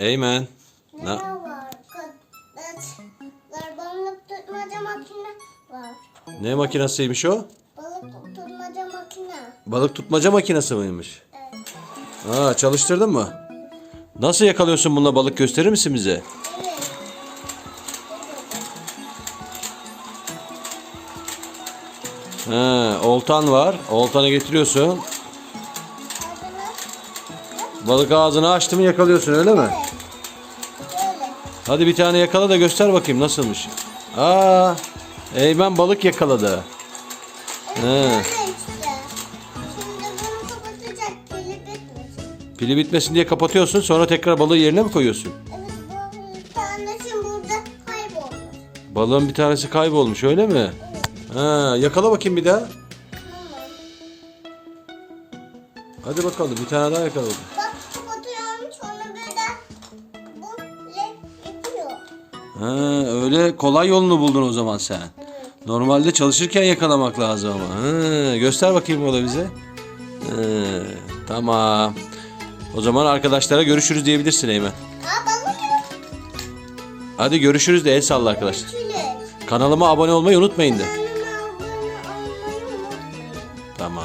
Eymen. Ne? Var? Arkadaşlar balık tutmaca makine var. Ne makinesiymiş o? Balık tutmaca makine. Balık tutmaca makinesi miymiş? Evet. Aa çalıştırdın mı? Nasıl yakalıyorsun bununla balık gösterir misin bize? Evet. Ha, oltan var. Oltanı getiriyorsun. Balık ağzını açtı mı yakalıyorsun öyle mi? evet. Hadi bir tane yakala da göster bakayım nasılmış. Aa, Eymen balık yakaladı. He, Böyle işte. Şimdi bunu kapatacak. Pili bitmesin. diye kapatıyorsun sonra tekrar balığı yerine mi koyuyorsun? Evet bu tanesi burada kaybolmuş. Balığın bir tanesi kaybolmuş öyle mi? Ha, yakala bakayım bir daha. Hadi bakalım bir tane daha yakaladı. Bak Ha, öyle kolay yolunu buldun o zaman sen. Normalde çalışırken yakalamak lazım ama. Ha, göster bakayım o da bize. Ha, tamam. O zaman arkadaşlara görüşürüz diyebilirsin Eymen. Hadi görüşürüz de el salla arkadaşlar. Kanalıma abone olmayı unutmayın de. Tamam.